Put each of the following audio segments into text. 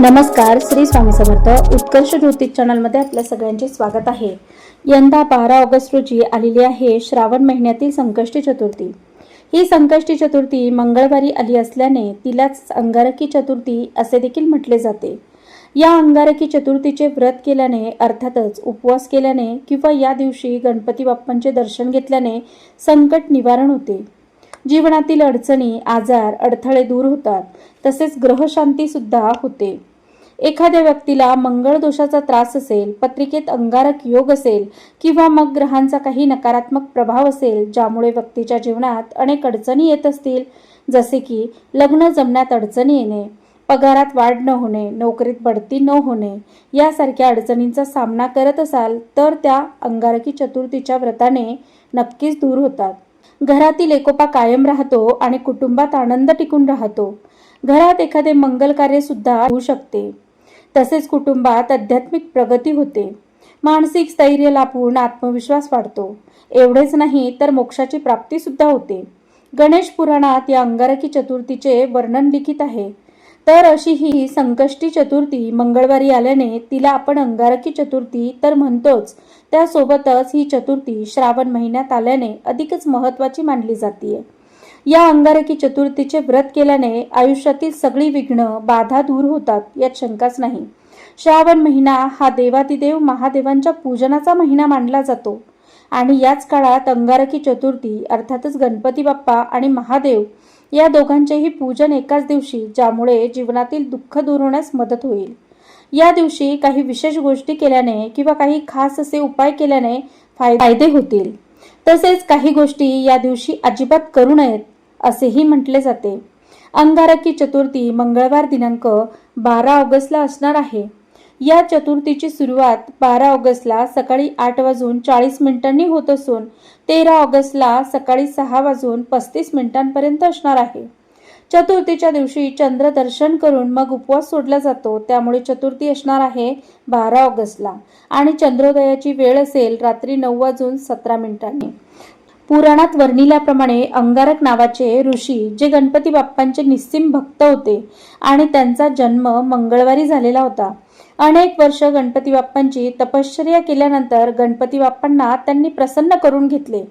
नमस्कार श्री स्वामी समर्थ. उत्कर्ष ज्योतिष चॅनलमध्ये आपल्या सगळ्यांचे स्वागत आहे. यंदा बारा ऑगस्ट रोजी आलेली आहे श्रावण महिन्यातील संकष्टी चतुर्थी. ही संकष्टी चतुर्थी मंगळवारी आली असल्याने तिलाच अंगारकी चतुर्थी असे देखील म्हटले जाते. या अंगारकी चतुर्थीचे व्रत केल्याने अर्थातच उपवास केल्याने किंवा या दिवशी गणपती बाप्पांचे दर्शन घेतल्याने संकट निवारण होते. जीवनातील अडचणी आजार अडथळे दूर होतात. तसेच ग्रहशांती सुद्धा होते. एखाद्या व्यक्तीला मंगळ दोषाचा त्रास असेल पत्रिकेत अंगारक योग असेल किंवा मग ग्रहांचा काही नकारात्मक प्रभाव असेल ज्यामुळे व्यक्तीच्या जीवनात अनेक अडचणी येत असतील जसे की लग्न जमण्यात अडचणी येणे पगारात वाढ न होणे नोकरीत बढती न होणे यासारख्या अडचणींचा सामना करत असाल तर त्या अंगारकी चतुर्थीच्या व्रताने नक्कीच दूर होतात. घरातील एकोपा कायम राहतो आणि कुटुंबात आनंद टिकून राहतो. घरात एखादे मंगल कार्य सुद्धा होऊ शकते. तसेच कुटुंबात आध्यात्मिक प्रगती होते. मानसिक स्थैर्य लाभून आत्मविश्वास वाढतो. एवढेच नाही तर मोक्षाची प्राप्ती सुद्धा होते. गणेश पुराणात या अंगारकी चतुर्थीचे वर्णन लिखित आहे. तर अशी ही संकष्टी चतुर्थी मंगळवारी आल्याने तिला आपण अंगारकी चतुर्थी तर म्हणतोच. त्यासोबतच ही चतुर्थी श्रावण महिन्यात आल्याने अधिकच महत्त्वाची मानली जाते या अंगारकी चतुर्थीचे व्रत केल्याने आयुष्यातील सगळी विघ्न बाधा दूर होतात यात शंकाच नाही. श्रावण महिना हा देवादिदेव महादेवांच्या पूजनाचा महिना मानला जातो. आणि याच काळात अंगारकी चतुर्थी अर्थातच गणपती बाप्पा आणि महादेव या दोघांचेही पूजन एकाच दिवशी ज्यामुळे जीवनातील दुःख दूर होण्यास मदत होईल. या दिवशी काही विशेष गोष्टी केल्याने किंवा काही खास असे उपाय केल्याने फायदे होतील. तसेच काही गोष्टी या दिवशी अजिबात करू नयेत असेही म्हटले जाते. अंगारकी चतुर्थी मंगळवार दिनांक बारा ऑगस्टला असणार आहे. या चतुर्थीची सुरुवात बारा ऑगस्टला सकाळी आठ वाजून चाळीस मिनिटांनी होत असून तेरा ऑगस्टला सकाळी सहा वाजून पस्तीस मिनिटांपर्यंत असणार आहे. चतुर्थीच्या दिवशी चंद्र दर्शन करून मग उपवास सोडला जातो त्यामुळे चतुर्थी असणार आहे बारा ऑगस्टला. आणि चंद्रोदयाची वेळ असेल रात्री नऊ वाजून सतरा मिनिटांनी. पुराणात वर्णिल्याप्रमाणे अंगारक नावाचे ऋषी जे गणपती बाप्पांचे निस्सिम भक्त होते आणि त्यांचा जन्म मंगळवारी झालेला होता. अनेक वर्ष गणपती बाप्पांची तपश्चर्या केल्यानंतर गणपती बाप्पांना त्यांनी प्रसन्न करून घेतले.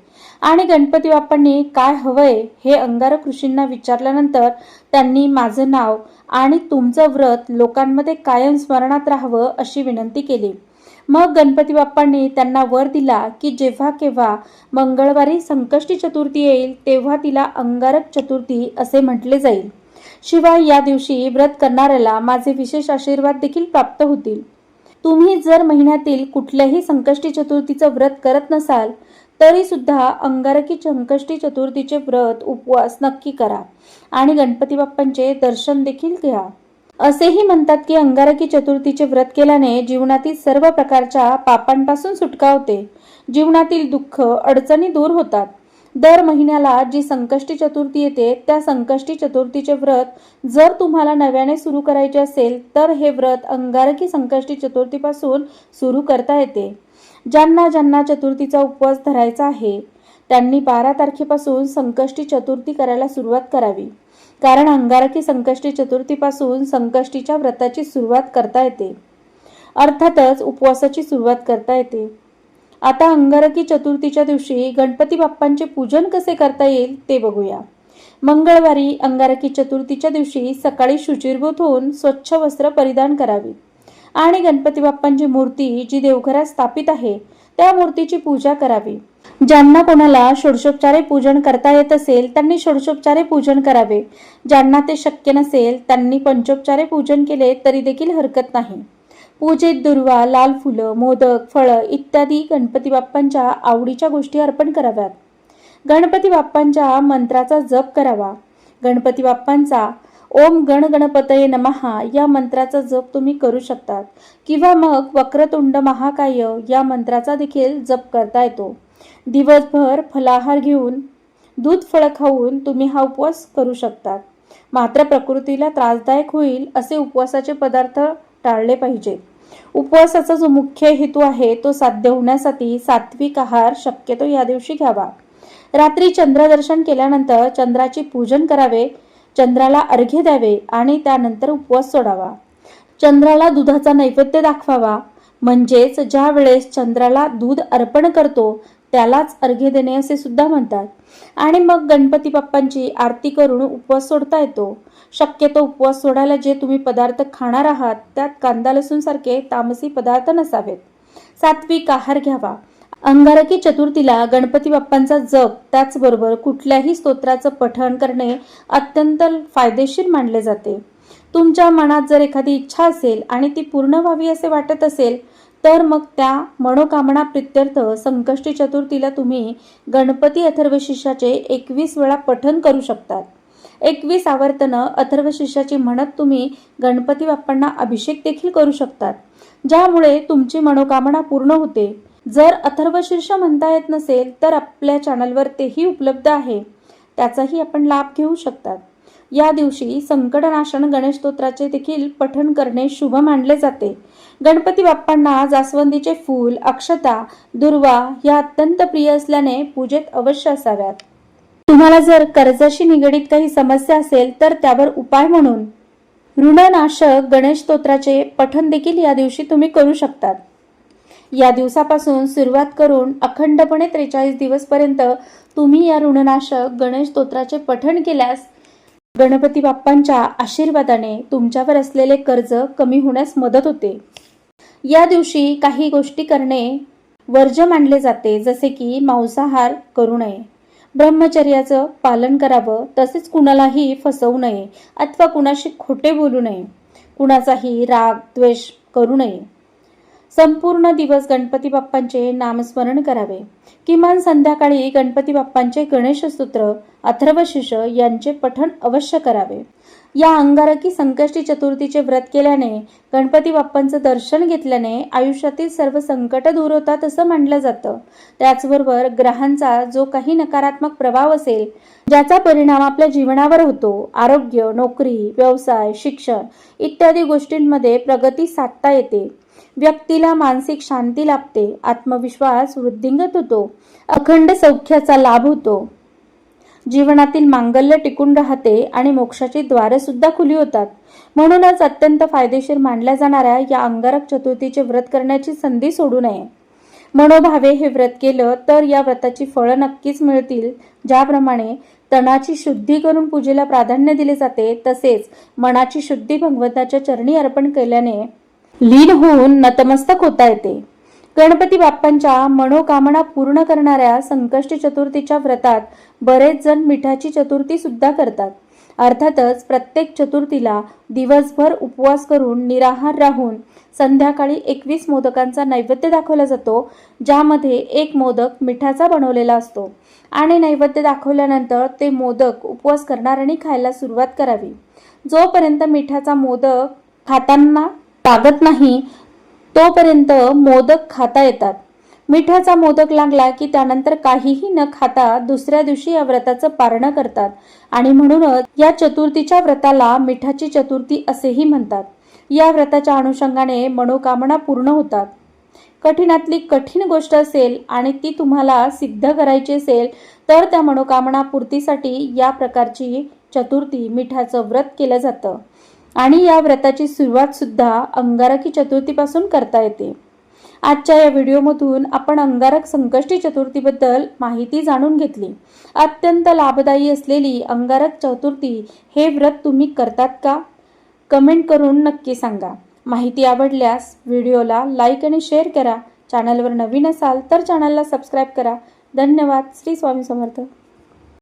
आणि गणपती बाप्पांनी काय हवंय हे अंगारक ऋषींना विचारल्यानंतर त्यांनी माझं नाव आणि तुमचं व्रत लोकांमध्ये कायम स्मरणात राहावं अशी विनंती केली. मग गणपती बाप्पांनी त्यांना वर दिला की जेव्हा केव्हा मंगळवारी संकष्टी चतुर्थी येईल तेव्हा तिला अंगारक चतुर्थी असे म्हटले जाईल. शिवाय या दिवशी व्रत करणाऱ्याला माझे विशेष आशीर्वाद देखील प्राप्त होतील. तुम्ही जर महिन्यातील कुठल्याही संकष्टी चतुर्थीचं व्रत करत नसाल तरी सुद्धा अंगारकी संकष्टी चतुर्थीचे व्रत उपवास नक्की करा आणि गणपती बाप्पांचे दर्शन देखील घ्या. असेही म्हणतात की अंगारकी चतुर्थीचे व्रत केल्याने जीवनातील सर्व प्रकारच्या पापांपासून सुटका होते. जीवनातील दुःख अडचणी दूर होतात. दर महिन्याला जी संकष्टी चतुर्थी येते त्या संकष्टी चतुर्थीचे व्रत जर तुम्हाला नव्याने सुरू करायचे असेल तर हे व्रत अंगारकी संकष्टी चतुर्थीपासून सुरू करता येते. ज्यांना ज्यांना चतुर्थीचा उपवास धरायचा आहे त्यांनी बारा तारखेपासून संकष्टी चतुर्थी करायला सुरुवात करावी. कारण अंगारकी संकष्टी चतुर्थीपासून संकष्टीच्या व्रताची सुरुवात करता येते. अर्थातच उपवासाची सुरुवात करता येते. आता अंगारकी चतुर्थीच्या दिवशी गणपती बाप्पांचे पूजन कसे करता येईल ते बघूया. मंगळवारी अंगारकी चतुर्थीच्या दिवशी सकाळी शुचिरभूत होऊन स्वच्छ वस्त्र परिधान करावी. आणि गणपती बाप्पांची मूर्ती जी देवघरात स्थापित आहे त्या मूर्तीची पूजा करावी. ज्यांना कोणाला षोडशोपचारे पूजन करता येत असेल त्यांनी षोडशोपचारे पूजन करावे. ज्यांना ते शक्य नसेल त्यांनी पंचोपचारे पूजन केले तरी देखील हरकत नाही. पूजेत दुर्वा लाल फुलं मोदक फळं इत्यादी गणपती बाप्पांच्या आवडीच्या गोष्टी अर्पण कराव्यात. गणपती बाप्पांच्या मंत्राचा जप करावा. गणपती बाप्पांचा ओम गण गणपतये नमहा या मंत्राचा जप तुम्ही करू शकतात. किंवा मग वक्रतुंड महाकाय या मंत्राचा देखील जप करता येतो. दिवसभर फलाहार घेऊन दूध फळं खाऊन तुम्ही हा उपवास करू शकतात. मात्र प्रकृतीला त्रासदायक होईल असे उपवासाचे पदार्थ टाळले पाहिजेत उपवासाचा जो मुख्य हेतू आहे तो साध्य होण्यासाठी सात्विक आहार शक्यतो या दिवशी घ्यावा. रात्री चंद्रदर्शन केल्यानंतर चंद्राची पूजन करावे चंद्राला अर्घ्य द्यावे आणि त्यानंतर उपवास सोडावा. चंद्राला दुधाचा नैवेद्य दाखवावा. म्हणजेच ज्या वेळेस चंद्राला दूध अर्पण करतो त्यालाच अर्घ्य देणे असे सुद्धा म्हणतात. आणि मग गणपती बाप्पांची आरती करून उपवास सोडता येतो. शक्यतो उपवास सोडायला जे तुम्ही पदार्थ खाणार आहात त्यात कांदा लसूण सारखे तामसी पदार्थ नसावेत. सात्विक आहार घ्यावा. अंगारकी चतुर्थीला गणपती बाप्पांचा जप त्याचबरोबर कुठल्याही स्तोत्राचं पठण करणे अत्यंत फायदेशीर मानले जाते. तुमच्या मनात जर एखादी इच्छा असेल आणि ती पूर्ण व्हावी असे वाटत असेल तर मग त्या मनोकामना प्रित्यर्थ संकष्टी चतुर्थीला तुम्ही गणपती अथर्वशिष्याचे एकवीस वेळा पठन करू शकतात. एकवीस आवर्तनं अथर्वशिष्याची म्हणत तुम्ही गणपती बाप्पांना अभिषेक देखील करू शकतात. ज्यामुळे तुमची मनोकामना पूर्ण होते. जर अथर्वशीर्ष म्हणता येत नसेल तर आपल्या चॅनलवर तेही उपलब्ध आहे. त्याचाही आपण लाभ घेऊ शकतात. या दिवशी संकटनाशन गणेश स्तोत्राचे देखील पठण करणे शुभ मानले जाते. गणपती बाप्पांना जास्वंदीचे फूल अक्षता दुर्वा या अत्यंत प्रिय असल्याने पूजेत अवश्य असाव्यात. तुम्हाला जर कर्जाशी निगडीत काही समस्या असेल तर त्यावर उपाय म्हणून ऋणनाशक गणेश स्तोत्राचे पठण देखील या दिवशी तुम्ही करू शकतात. या दिवसापासून सुरुवात करून अखंडपणे त्रेचाळीस दिवसपर्यंत तुम्ही या ऋणनाशक गणेश स्तोत्राचे पठण केल्यास गणपती बाप्पांच्या आशीर्वादाने तुमच्यावर असलेले कर्ज कमी होण्यास मदत होते. या दिवशी काही गोष्टी करणे वर्ज्य मानले जाते जसे की मांसाहार करू नये. ब्रह्मचर्याचं पालन करावं तसेच कुणालाही फसवू नये अथवा कुणाशी खोटे बोलू नये. कुणाचाही राग द्वेष करू नये. संपूर्ण दिवस गणपती बाप्पांचे नामस्मरण करावे. किमान संध्याकाळी गणपती बाप्पांचे गणेशसूत्र अथर्वशिष यांचे पठण अवश्य करावे. या अंगारकी संकष्टी चतुर्थीचे व्रत केल्याने गणपती बाप्पांचं दर्शन घेतल्याने आयुष्यातील सर्व संकट दूर होतात असं मानलं जातं. त्याचबरोबर ग्रहांचा जो काही नकारात्मक प्रभाव असेल ज्याचा परिणाम आपल्या जीवनावर होतो आरोग्य नोकरी व्यवसाय शिक्षण इत्यादी गोष्टींमध्ये प्रगती साधता येते. व्यक्तीला मानसिक शांती लाभते आत्मविश्वास वृद्धिंगत होतो अखंड सौख्याचा लाभ होतो. जीवनातील मांगल्य टिकून राहते आणि मोक्षाची द्वारे सुद्धा खुली होतात. म्हणूनच अत्यंत फायदेशीर मानल्या जाणाऱ्या या अंगारक चतुर्थीचे व्रत करण्याची संधी सोडू नये. मनोभावे हे व्रत केलं तर या व्रताची फळं नक्कीच मिळतील. ज्याप्रमाणे तणाची शुद्धी करून पूजेला प्राधान्य दिले जाते तसेच मनाची शुद्धी भगवंताच्या चरणी अर्पण केल्याने लीन होऊन नतमस्तक होता येते. गणपती बाप्पांच्या मनोकामना पूर्ण करणाऱ्या संकष्टी चतुर्थीच्या व्रतात बरेच जण मिठाची चतुर्थी सुद्धा करतात. अर्थातच प्रत्येक चतुर्थीला दिवसभर उपवास करून निराहार राहून संध्याकाळी एकवीस मोदकांचा नैवेद्य दाखवला जातो ज्यामध्ये एक मोदक मिठाचा बनवलेला असतो. आणि नैवेद्य दाखवल्यानंतर ते मोदक उपवास करणाऱ्यांनी खायला सुरुवात करावी. जोपर्यंत मिठाचा मोदक खाताना टागत नाही तोपर्यंत मोदक खाता येतात. मिठाचा मोदक लागला की त्यानंतर काहीही न खाता दुसऱ्या दिवशी या व्रताचं पारणं करतात. आणि म्हणूनच या चतुर्थीच्या व्रताला मिठाची चतुर्थी असेही म्हणतात. या व्रताच्या अनुषंगाने मनोकामना पूर्ण होतात. कठीणातली कठीण गोष्ट असेल आणि ती तुम्हाला सिद्ध करायची असेल तर त्या मनोकामना पूर्तीसाठी या प्रकारची चतुर्थी मिठाचं व्रत केलं जातं. आणि या व्रताची सुरुवात सुद्धा अंगारकी चतुर्थीपासून करता येते. आजच्या या व्हिडिओमधून आपण अंगारक संकष्टी चतुर्थीबद्दल माहिती जाणून घेतली. अत्यंत लाभदायी असलेली अंगारक चतुर्थी हे व्रत तुम्ही करतात का? कमेंट करून नक्की सांगा. माहिती आवडल्यास व्हिडिओला लाईक आणि शेअर करा. चॅनलवर नवीन असाल तर चॅनलला सबस्क्राईब करा. धन्यवाद. श्री स्वामी समर्थ.